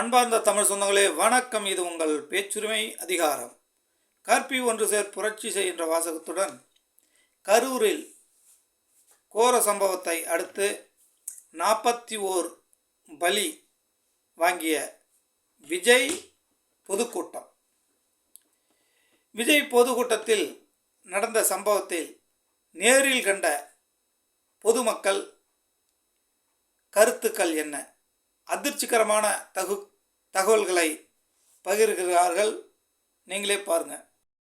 அன்பார்ந்த தமிழ் சொந்தங்களே வணக்கம். இது உங்கள் பேச்சுரிமை அதிகாரம். கற்பி ஒன்று சேர் புரட்சி செய்கின்ற வாசகத்துடன் கரூரில் கோர சம்பவத்தை அடுத்து நாற்பத்தி ஓர் பலி வாங்கிய விஜய் பொதுக்கூட்டம். விஜய் பொதுக்கூட்டத்தில் நடந்த சம்பவத்தில் நேரில் கண்ட பொதுமக்கள் கருத்துக்கள் என்ன? அதிர்ச்சிகரமான தகு தகவல்களை பகிர்கிறார்கள். நீங்களே பாருங்கள்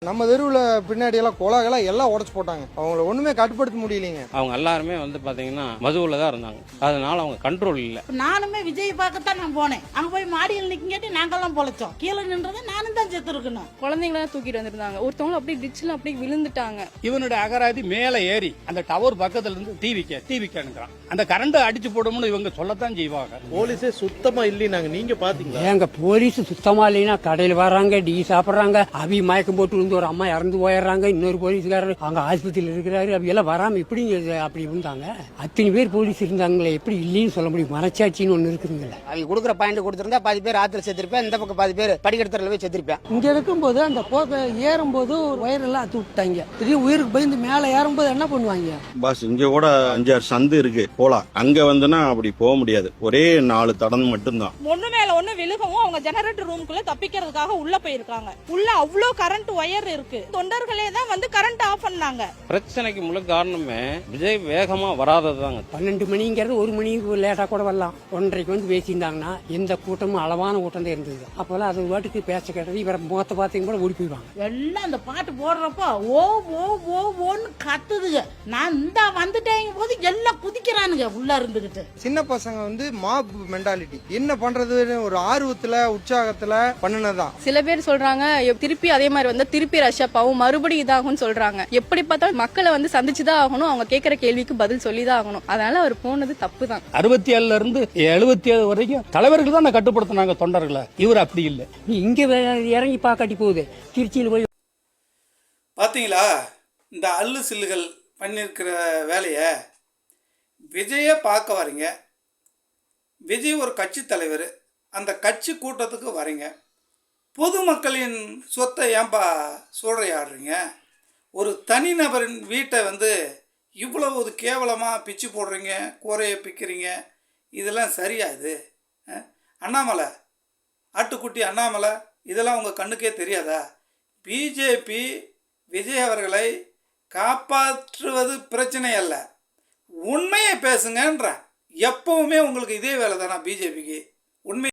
நம்ம தெருவில் பின்னாடி எல்லாம் குலகெல்லாம் எல்லாம் உடச்சு போட்டாங்க. அவங்கள ஒண்ணுமே கட்டுப்படுத்த முடியலைங்க. அவங்க எல்லாருமே வந்து பாத்தீங்கன்னா மதுவில் தான் இருந்தாங்க. அதனால அவங்க கண்ட்ரோல் இல்லை. நானுமே விஜய் பார்க்கத்தான் நான் போனேன். அங்க போய் மாடியில் நிக்கங்காட்டி நாங்கெல்லாம் பொழைச்சோம். கீழே நின்றது நானும் தான் செத்து இருக்கணும் குழந்தைங்கள தூக்கிட்டு வந்திருந்தாங்க. ஒருத்தவங்க அப்படியே டிச்சில் அப்படியே விழுந்துட்டாங்க. இவனுடைய அகராதி மேலே ஏறி அந்த டவர் பக்கத்துல இருந்து டிவிக்க டிவிக்கனுங்கிறான் அந்த கரண்ட் அடிச்சு போடும்னு இவங்க சொல்லத்தான் செய்வாங்க. போலீஸே சுத்தமா இல்லைனாங்க நீங்க பாத்தீங்களா? ஏங்க போலீஸ் சுத்தமா இல்லைன்னா கடையில் வர்றாங்க டீ சாப்பிட்றாங்க அவி மயக்கம் போட்டு விழுந்து ஒரு அம்மா இறந்து போயிடுறாங்க இன்னொரு போலீஸ்காரர் அவங்க ஆஸ்பத்திரியில் இருக்கிறாரு. அவி எல்லாம் வராம எப்படி அப்படி இருந்தாங்க? அத்தனை பேர் போலீஸ் இருந்தாங்களே எப்படி இல்லைன்னு சொல்ல முடியும். மனச்சாட்சின்னு ஒன்று இருக்குதுங்களே. அவங்க கொடுக்குற பாயிண்ட் கொடுத்துருந்தா பாதி பேர் ஆத்துல செத்துருப்பேன் இந்த பக்கம் பாதி பேர் படிக்கடத்துல போய் செத்துருப்பேன். இங்க இருக்கும்போது அந்த போக ஏறும்போது ஒரு வயரெல்லாம் அத்து விட்டாங்க. திடீர்னு உயிருக்கு பயந்து மேலே ஏறும்போது என்ன பண்ணுவாங்க? பாஸ் இங்க கூட அஞ்சாறு சந்து இருக்கு போலாம். அங்க வந்துனா அப்படி போக முடியாது. ஒரே நாலு தடம் மட்டும்தான். ஒண்ணு மேல ஒண்ணு விழுகவும் அவங்க ஜெனரேட்டர் ரூம்குள்ள தப்பிக்கிறதுக்காக உள்ள போயிருக்காங்க. உள்ள அவ்வளோ கரண்ட் ஒயர் இருக்கு. தொண்டர்களே தான் வந்து கரண்ட் ஆஃப் பண்ணாங்க. பிரச்சனைக்கு முழு காரணமே விஜய் வேகமா வராதது தாங்க பன்னெண்டு மணிங்கிறது ஒரு மணிக்கு லேட்டாக கூட வரலாம். ஒன்றரைக்கு வந்து பேசியிருந்தாங்கன்னா எந்த கூட்டமும் அளவான கூட்டம் தான் இருந்தது. அப்போல்லாம் அது வாட்டுக்கு பேச கேட்டது இவரை முகத்தை பார்த்தீங்க கூட ஓடி போயிடுவாங்க. எல்லாம் அந்த பாட்டு போடுறப்போ ஓ ஓ ஓ ஓன்னு கத்துதுங்க. நான் இந்த வந்துட்டேங்க போது எல்லாம் குதிக்கிறானுங்க உள்ள இருந்துகிட்டு. சின்ன பசங்க வந்து மாப் மென்டாலிட்டி என்ன பண்றதுன்னு ஒரு ஆர்வத்துல உற்சாகத்துல பண்ணுனதான் சில பேர் சொல்றாங்க எப்- திருப்பி அதே மாதிரி வந்தா திருப்பி ரஷ்அப் ஆகும் மறுபடியும் இதாகும்னு சொல்றாங்க. எப்படி பார்த்தாலும் மக்களை வந்து சந்திச்சுதான் ஆகணும். அவங்க கேட்கிற கேள்விக்கு பதில் சொல்லிதான் ஆகணும். அதனால அவர் போனது தப்பு தான் அறுபத்தி ஏழுல இருந்து எழுபத்தி ஏழு வரைக்கும் தலைவர்கள் தான் கட்டுப்படுத்தினாங்க தொண்டர்களை. இவர் அப்படி இல்லை. நீ இங்கே இறங்கி பார்க்காட்டி போகுது. திருச்சியில் போய் பார்த்தீங்களா இந்த அல்லு சில்லுகள் பண்ணியிருக்கிற வேலையை விஜயை பார்க்க வரீங்க. விஜய் ஒரு கட்சி தலைவர். அந்த கட்சி கூட்டத்துக்கு வரீங்க. பொதுமக்களின் சொத்தை ஏன்பா சூறையாடுறீங்க ஒரு தனிநபரின் வீட்டை வந்து இவ்வளவு ஒரு கேவலமாக பிச்சு போடுறீங்க கூரையை பிக்கிறீங்க. இதெல்லாம் சரியா இது? அண்ணாமலை ஆட்டுக்குட்டி அண்ணாமலை இதெல்லாம் உங்கள் கண்ணுக்கே தெரியாதா? பிஜேபி விஜய் அவர்களை காப்பாற்றுவது பிரச்சனை அல்ல உண்மையை பேசுங்கன்ற. எப்பவுமே உங்களுக்கு இதே வேலை தானா பிஜேபிக்கு